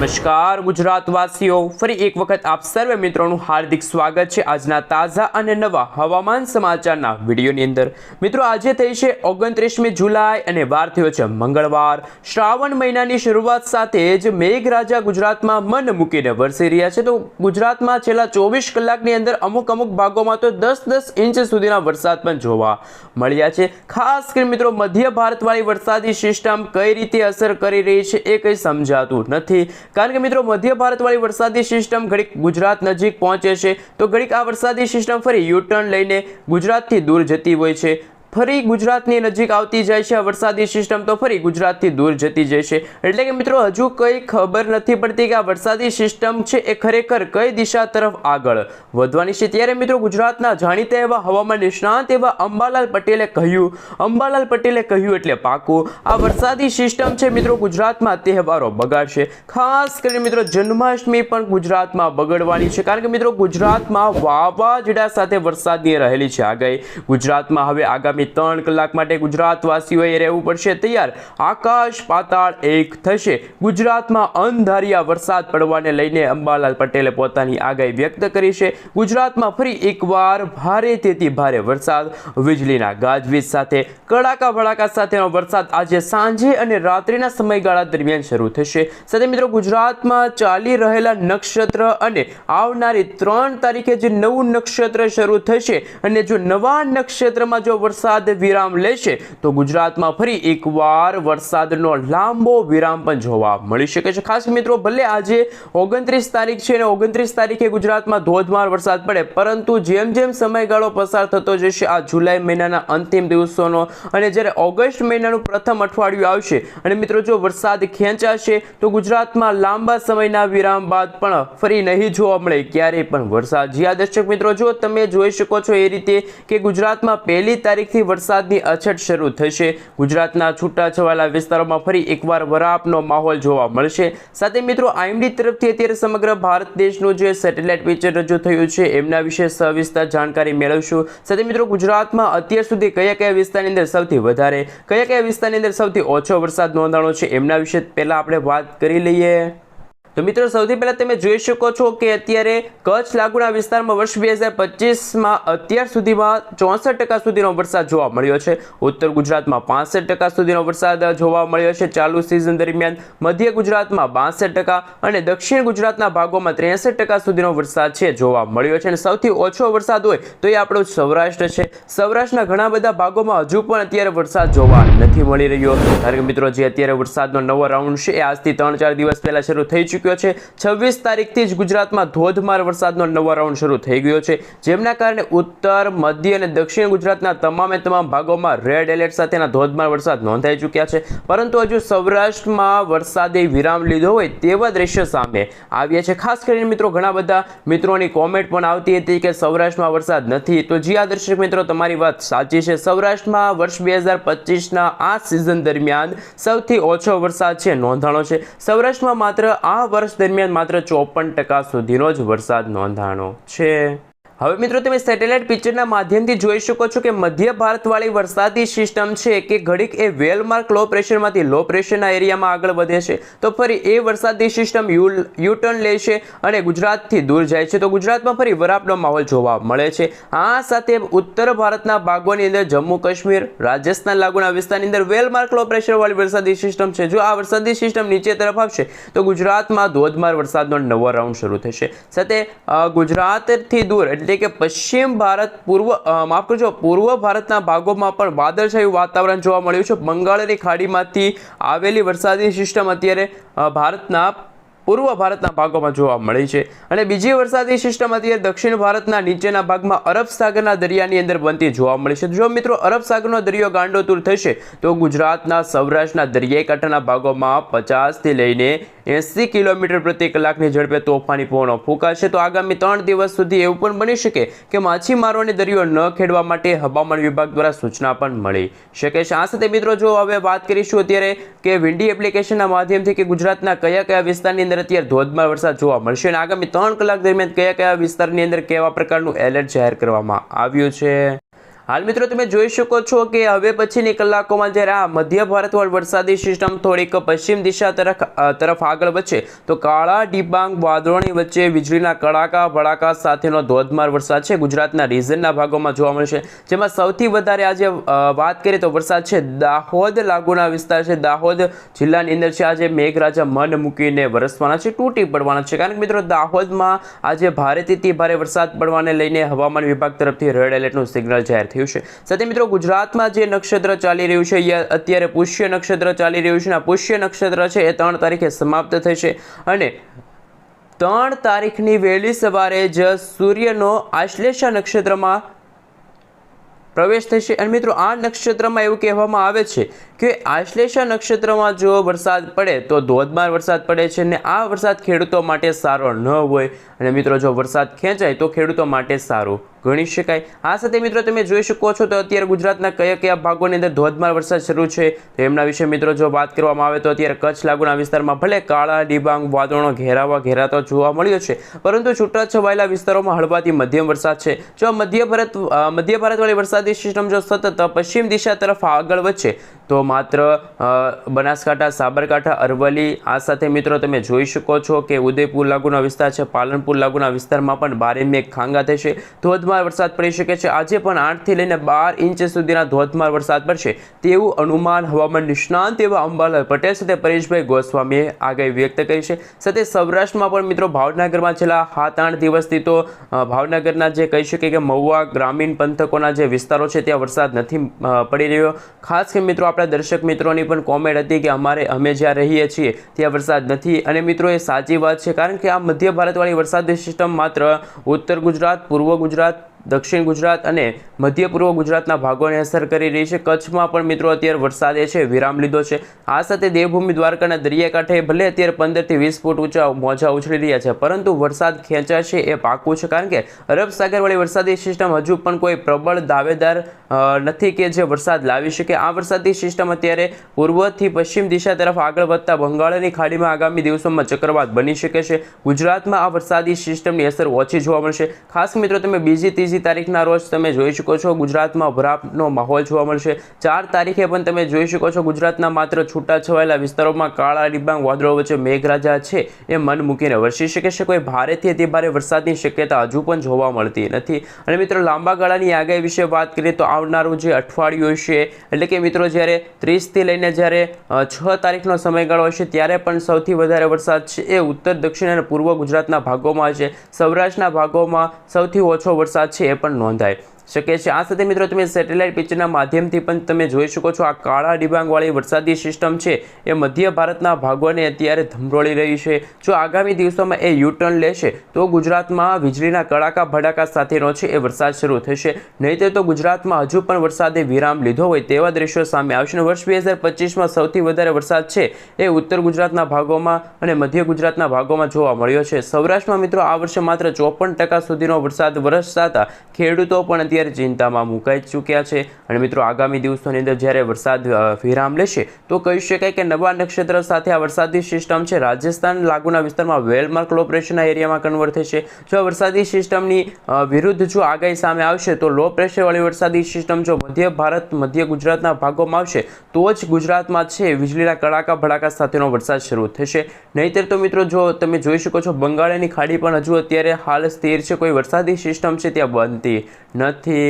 નમસ્કાર, ગુજરાતવાસીઓ. ફરી એક વખત આપ સર્વે મિત્રોનું હાર્દિક સ્વાગત છે આજના તાજા અને નવા હવામાન સમાચારના વિડીયોની અંદર. મિત્રો, આજે થઈ છે ઓગણત્રીસમી જુલાઈ અને વાર થયો છે મંગળવાર. શ્રાવણ મહિનાની શરૂઆત સાથે જ મેઘરાજા ગુજરાતમાં મન મૂકીને વરસી રહ્યા છે. તો ગુજરાતમાં છેલ્લા ચોવીસ કલાકની અંદર અમુક અમુક ભાગોમાં તો દસ દસ ઇંચ સુધીના વરસાદ પણ જોવા મળ્યા છે. ખાસ કરીને મિત્રો, મધ્ય ભારતવાળી વરસાદી સિસ્ટમ કઈ રીતે અસર કરી રહી છે એ કંઈ સમજાતું નથી. કારણ કે મિત્રો મધ્ય ભારતવાળી વરસાદી સિસ્ટમ ઘડીક ગુજરાત નજીક પહોંચે છે. તો ઘડીક આ વરસાદી સિસ્ટમ ફરી યુટર્ન લઈને ગુજરાતથી દૂર જતી હોય છે. ફરી ગુજરાતની નજીક આવતી જાય છે. વરસાદી સિસ્ટમ તો ફરી ગુજરાતથી દૂર જતી જાય છે. એટલે કે મિત્રો, હજુ કંઈ ખબર નથી પડતી કે આ વરસાદી સિસ્ટમ છે એ ખરેખર કઈ દિશા તરફ આગળ વધવાની છે. ત્યારે મિત્રો, ગુજરાતના જાણીતા એવા હવામાન નિષ્ણાંત એવા અંબાલાલ પટેલે કહ્યું, અંબાલાલ પટેલે કહ્યું એટલે પાકું, આ વરસાદી સિસ્ટમ છે મિત્રો, ગુજરાતમાં તહેવારો બગાડશે. ખાસ કરીને મિત્રો, જન્માષ્ટમી પણ ગુજરાતમાં બગડવાની છે. કારણ કે મિત્રો, ગુજરાતમાં વાવાઝોડા સાથે વરસાદની રહેલી છે. આગાહી ગુજરાતમાં હવે આગામી ત્રણ કલાક માટે ગુજરાતવાસીઓએ રહેવું પડશે તૈયાર. આકાશ પાતાળ એક થશે. ગુજરાતમાં અંધારિયા વરસાદ પડવાને લઈને અંબાલાલ પટેલે પોતાની આગાહી વ્યક્ત કરી છે. ગુજરાતમાં ફરી એકવાર ભારે તેથી ભારે વરસાદ. વીજળીના ગાજવીજ સાથે, કડાકા ભડાકા સાથેનો વરસાદ આજે સાંજે અને રાત્રિના સમયગાળા દરમિયાન શરૂ થશે. સાથે મિત્રો, ગુજરાતમાં ચાલી રહેલા નક્ષત્ર અને આવનારી ત્રણ તારીખે જે નવું નક્ષત્ર શરૂ થશે અને જો નવા નક્ષત્રમાં જો વરસાદ વિરામ લેશે તો ગુજરાતમાં ફરી એકવાર વરસાદનો લાંબો વિરામ પણ જોવા મળી શકે છે. ખાસ મિત્રો, ભલે આજે ઓગણત્રીસ તારીખ છે અને ઓગણત્રીસ તારીખે ગુજરાતમાં ધોધમાર વરસાદ પડે, પરંતુ જેમ જેમ સમયગાળો પસાર થતો જશે, આ જુલાઈ મહિનાના અંતિમ દિવસોનો અને જ્યારે ઓગસ્ટ મહિનાનું પ્રથમ અઠવાડિયું આવશે અને મિત્રો, જો વરસાદ ખેંચાશે તો ગુજરાતમાં લાંબા સમયના વિરામ બાદ પણ ફરી નહીં જોવા મળે, ક્યારેય પણ વરસાદ. જ્યાં દર્શક મિત્રો, જો તમે જોઈ શકો છો એ રીતે કે ગુજરાતમાં પહેલી તારીખથી વરસાદની અછત શરૂ થશે. ગુજરાતના છૂટાછવાયેલા વિસ્તારોમાં ફરી એકવાર વરાપનો માહોલ જોવા મળશે. સાથે મિત્રો, આઈએમડી તરફથી અત્યારે સમગ્ર ભારત દેશનું જે સેટેલાઇટ પિક્ચર રજૂ થયું છે, એમના વિશે સવિસ્તાર જાણકારી મેળવશું. સાથે મિત્રો, ગુજરાતમાં અત્યાર સુધી કયા કયા વિસ્તારની અંદર સૌથી વધારે, કયા કયા વિસ્તારની અંદર સૌથી ઓછો વરસાદ નોંધાણો છે, એમના વિશે પહેલાં આપણે વાત કરી લઈએ. તો મિત્રો, સૌથી પહેલા તમે જોઈ શકો છો કે અત્યારે કચ્છ લાગુના વિસ્તારમાં વર્ષ બે હજાર પચીસમાં અત્યાર સુધીમાં ચોસઠ ટકા સુધીનો વરસાદ જોવા મળ્યો છે. ઉત્તર ગુજરાતમાં પાસઠ ટકા સુધીનો વરસાદ જોવા મળ્યો છે. ચાલુ સિઝન દરમિયાન મધ્ય ગુજરાતમાં બાસઠ ટકા અને દક્ષિણ ગુજરાતના ભાગોમાં ત્રેસઠ ટકા સુધીનો વરસાદ છે જોવા મળ્યો છે. અને સૌથી ઓછો વરસાદ હોય તો એ આપણો સૌરાષ્ટ્ર છે. સૌરાષ્ટ્રના ઘણા બધા ભાગોમાં હજુ પણ અત્યારે વરસાદ જોવા નથી મળી રહ્યો. કારણ કે મિત્રો, જે અત્યારે વરસાદનો નવો રાઉન્ડ છે, એ આજથી ત્રણ ચાર દિવસ પહેલા શરૂ થઈ ચૂક્યો ચૂક્યો છે. છવ્વીસ તારીખથી જ ગુજરાતમાં ધોધમાર વરસાદનો નવો રાઉન્ડ શરૂ થઈ ગયો છે. જેમના કારણે ઉત્તર, મધ્ય અને દક્ષિણ ગુજરાતના તમામે તમામ ભાગોમાં રેડ એલર્ટ સાથેના ધોધમાર વરસાદ નોંધાઈ ચૂક્યા છે. પરંતુ હજુ સૌરાષ્ટ્રમાં વરસાદે વિરામ લીધો હોય તેવા દ્રશ્યો સામે આવ્યા છે. ખાસ કરીને મિત્રો ઘણા બધા મિત્રોની કોમેન્ટ પણ આવતી હતી કે સૌરાષ્ટ્રમાં વરસાદ નથી. તો જી આ દર્શક મિત્રો, તમારી વાત સાચી છે. સૌરાષ્ટ્રમાં વર્ષ બે હજાર પચીસના આ સિઝન દરમિયાન સૌથી ઓછો વરસાદ છે નોંધાણો છે. સૌરાષ્ટ્રમાં માત્ર આ વર્ષ દરમિયાન માત્ર ચોપન ટકા સુધીનો જ વરસાદ નોંધાણો છે. હવે મિત્રો તમે સેટેલાઇટ પિક્ચરના માધ્યમથી જોઈ શકો છો કે મધ્ય ભારતવાળી વરસાદી સિસ્ટમ છે કે ઘડીક એ વેલમાર્ક લો પ્રેશરમાંથી લો પ્રેશરના એરિયામાં આગળ વધે છે. તો ફરી એ વરસાદી સિસ્ટમ યુ, યુટર્ન લે છે અને ગુજરાતથી દૂર જાય છે. તો ગુજરાતમાં ફરી વરાપનો માહોલ જોવા મળે છે. આ સાથે ઉત્તર ભારતના ભાગોની અંદર જમ્મુ કાશ્મીર, રાજસ્થાન લાગુના વિસ્તારની અંદર વેલમાર્ક લો પ્રેશરવાળી વરસાદી સિસ્ટમ છે. જો આ વરસાદી સિસ્ટમ નીચે તરફ આવશે, તો ગુજરાતમાં ધોધમાર વરસાદનો નવો રાઉન્ડ શરૂ થશે. સાથે ગુજરાતથી દૂર એટલે એટલે કે પશ્ચિમ ભારત પૂર્વ માફ કરજો, પૂર્વ ભારતના ભાગોમાં પણ વાદળછાયું વાતાવરણ જોવા મળ્યું છે. બંગાળની ખાડીમાંથી આવેલી વરસાદની સિસ્ટમ અત્યારે ભારતના, પૂર્વ ભારતના ભાગોમાં જોવા મળી છે. અને બીજી વરસાદી સિસ્ટમ અત્યારે દક્ષિણ ભારતના નીચેના ભાગમાં અરબ સાગરના દરિયાની અંદર બનતી જોવા મળી છે. જો મિત્રો, અરબ સાગરનો દરિયો ગાંડોતુર થશે, તો ગુજરાતના સૌરાષ્ટ્રના દરિયાઈ કાંઠાના ભાગોમાં પચાસથી લઈને એંસી કિલોમીટર પ્રતિ કલાકની ઝડપે તોફાની પવનો ફૂંકાશે. તો આગામી ત્રણ દિવસ સુધી એવું પણ બની શકે કે માછીમારોને દરિયો ન ખેડવા માટે હવામાન વિભાગ દ્વારા સૂચના પણ મળી શકે છે. આ સાથે મિત્રો જો હવે વાત કરીશું અત્યારે કે વિન્ડી એપ્લિકેશનના માધ્યમથી કે ગુજરાતના કયા કયા વિસ્તારની અંદર અત્યારે ધોધમાર વરસાદ જોવા મળશે અને આગામી ત્રણ કલાક દરમિયાન કયા કયા વિસ્તારની અંદર કેવા પ્રકારનું એલર્ટ જાહેર કરવામાં આવ્યું છે? હાલ મિત્રો તમે જોઈ શકો છો કે હવે પછીની કલાકોમાં જ્યારે આ મધ્ય ભારતવાળ વરસાદી સિસ્ટમ થોડીક પશ્ચિમ દિશા તરફ તરફ આગળ વધશે, તો કાળા, ડિબાંગ, વાદળોની વચ્ચે વીજળીના કડાકા, ભડાકા સાથેનો ધોધમાર વરસાદ છે. ગુજરાતના રિજનના ભાગોમાં જોવા મળશે. જેમાં સૌથી વધારે આજે વાત કરીએ તો વરસાદ છે દાહોદ, લાગુના વિસ્તાર છે. દાહોદ જિલ્લાની અંદર છે આજે મેઘરાજા મન મૂકીને વરસવાના છે, તૂટી પડવાના છે. કારણ કે મિત્રો દાહોદમાં આજે ભારેથી ભારે વરસાદ પડવાને લઈને હવામાન વિભાગ તરફથી રેડ એલર્ટનું સિગ્નલ જાહેર થયું છે. સાથે મિત્રો, ગુજરાતમાં જે નક્ષત્ર ચાલી રહ્યું છે અત્યારે પુષ્ય નક્ષત્ર ચાલી રહ્યું છે આ પુષ્ય નક્ષત્ર છે એ ત્રણ તારીખે સમાપ્ત થશે અને ત્રણ તારીખની વહેલી સવારે જ સૂર્યનો આશ્લેષા નક્ષત્રમાં પ્રવેશ થશે. અને મિત્રો, આ નક્ષત્રમાં એવું કહેવામાં આવે છે કે આશ્લેષા નક્ષત્રમાં જો વરસાદ પડે તો ધોધમાર વરસાદ પડે છે અને આ વરસાદ ખેડૂતો માટે સારો ન હોય. અને મિત્રો, જો વરસાદ ખેંચાય તો ખેડૂતો માટે સારું ગણી શકાય. આ સાથે મિત્રો, તમે જોઈ શકો છો તો અત્યારે ગુજરાતના કયા કયા ભાગોની અંદર ધોધમાર વરસાદ શરૂ છે તો એમના વિશે મિત્રો, જો વાત કરવામાં આવે તો અત્યારે કચ્છ લાગુના વિસ્તારમાં ભલે કાળા, ડિબાંગ વાદળો ઘેરાવા, ઘેરાતો જોવા મળ્યો છે, પરંતુ છૂટાછવાયેલા વિસ્તારોમાં હળવાથી મધ્યમ વરસાદ છે. જો મધ્ય ભારત મધ્ય ભારતવાળી વરસાદી સિસ્ટમ જો સતત પશ્ચિમ દિશા તરફ આગળ વધશે તો માત્ર બનાસકાંઠા, સાબરકાંઠા, અરવલ્લી, આ સાથે મિત્રો તમે જોઈ શકો છો કે ઉદયપુર લાગુના વિસ્તાર છે, પાલનપુર લાગુના વિસ્તારમાં પણ બારે મેઘ ખાંગા થશે. ધોધમાર વરસાદ પડી શકે છે. આજે પણ આઠથી લઈને બાર ઇંચ સુધીના ધોધમાર વરસાદ પડશે. તેવું અનુમાન હવામાન નિષ્ણાંત એવા અંબાલાલ પટેલ સાથે પરેશભાઈ ગોસ્વામીએ આગાહી વ્યક્ત કરી છે. સાથે સૌરાષ્ટ્રમાં પણ મિત્રો ભાવનગરમાં છેલ્લા સાત આઠ દિવસથી તો ભાવનગરના જે કહી શકીએ કે મહુવા ગ્રામીણ પંથકોના જે વિસ્તારો છે, ત્યાં વરસાદ નથી પડી રહ્યો. ખાસ કે મિત્રો આપણા દર્શક મિત્રોની પણ કોમેન્ટ હતી કે અમારે અમે જ્યાં રહીએ છીએ, ત્યાં વરસાદ નથી. અને મિત્રો, એ સાચી વાત છે, કારણ કે આ મધ્ય ભારતવાળી વરસાદની સિસ્ટમ માત્ર ઉત્તર ગુજરાત, પૂર્વ ગુજરાત દક્ષિણ ગુજરાત અને મધ્ય પૂર્વ ગુજરાતના ભાગોને અસર કરી રહી છે. કચ્છમાં પણ મિત્રો અત્યારે વરસાદે છે, વિરામ લીધો છે. આ સાથે દેવભૂમિ દ્વારકાના દરિયાકાંઠે ભલે અત્યારે પંદરથી વીસ ફૂટ ઊંચા મોજા ઉછળી રહ્યા છે, પરંતુ વરસાદ ખેંચાશે એ પાકું છે, કારણ કે અરબ સાગરવાળી વરસાદી સિસ્ટમ હજુ પણ કોઈ પ્રબળ દાવેદાર નથી કે જે વરસાદ લાવી શકે. આ વરસાદી સિસ્ટમ અત્યારે પૂર્વથી પશ્ચિમ દિશા તરફ આગળ વધતા બંગાળની ખાડીમાં આગામી દિવસોમાં ચક્રવાત બની શકે છે. ગુજરાતમાં આ વરસાદી સિસ્ટમની અસર ઓછી જોવા મળશે. ખાસ મિત્રો, તમે બીજી ત્રીજી તારીખના રોજ તમે જોઈ શકો છો ગુજરાતમાં ભરાપનો માહોલ જોવા મળશે. ચાર તારીખે પણ તમે જોઈ શકો છો ગુજરાતના માત્ર છૂટાછવાયેલા વિસ્તારોમાં કાળા ડિબાંગ વાદળો વચ્ચે મેઘરાજા છે એ મન મૂકીને વરસી શકે છે. કોઈ ભારેથી અતિ ભારે વરસાદની શક્યતા હજુ પણ જોવા મળતી નથી. અને મિત્રો, લાંબા ગાળાની આગાહી વિશે વાત કરીએ તો આવનારું જે અઠવાડિયું છે, એટલે કે મિત્રો, જ્યારે ત્રીસથી લઈને જ્યારે છ તારીખનો સમયગાળો હશે, ત્યારે પણ સૌથી વધારે વરસાદ છે એ ઉત્તર, દક્ષિણ અને પૂર્વ ગુજરાતના ભાગોમાં છે. સૌરાષ્ટ્રના ભાગોમાં સૌથી ઓછો વરસાદ છે એ પણ નોંધાય. શકે છે? આ સાથે મિત્રો તમે સેટેલાઇટ પિક્ચરના માધ્યમથી પણ તમે જોઈ શકો છો, આ કાળા ડિબાંગવાળી વરસાદી સિસ્ટમ છે. એ મધ્ય ભારતના ભાગોને અત્યારે ધમરોળી રહી છે. જો આગામી દિવસોમાં એ યુટર્ન લેશે, તો ગુજરાતમાં વીજળીના કડાકા ભડાકા સાથેનો છે એ વરસાદ શરૂ થશે. નહીંતર તો ગુજરાતમાં હજુ પણ વરસાદે વિરામ લીધો હોય તેવા દ્રશ્યો સામે આવશે અને વર્ષ બે હજાર પચીસમાં સૌથી વધારે વરસાદ છે એ ઉત્તર ગુજરાતના ભાગોમાં અને મધ્ય ગુજરાતના ભાગોમાં જોવા મળ્યો છે. સૌરાષ્ટ્રમાં મિત્રો આ વર્ષે માત્ર ચોપન ટકા સુધીનો વરસાદ વરસતા ખેડૂતો પણ અત્યારે ચિંતામાં મુકાઈ ચૂક્યા છે. અને મિત્રો, આગામી દિવસોની અંદર જ્યારે વરસાદ વિરામ લેશે, તો કહી શકાય કે નવા નક્ષત્ર સાથે આ વરસાદી સિસ્ટમ છે. રાજસ્થાન લાગુના વિસ્તારમાં વેલમાર્ક લો પ્રેશરના એરિયામાં કન્વર્ટ થશે. જો વરસાદી સિસ્ટમની વિરુદ્ધ જો આગાહી સામે આવશે, તો લો પ્રેશરવાળી વરસાદી સિસ્ટમ જો મધ્ય ભારત, મધ્ય ગુજરાતના ભાગોમાં આવશે, તો જ ગુજરાતમાં છે વીજળીના કડાકા ભડાકા સાથેનો વરસાદ શરૂ થશે. નહીંતર તો મિત્રો, જો તમે જોઈ શકો છો, બંગાળની ખાડી પણ હજુ અત્યારે હાલ સ્થિર છે. કોઈ વરસાદી સિસ્ટમ છે, ત્યાં બનતી નથી. ter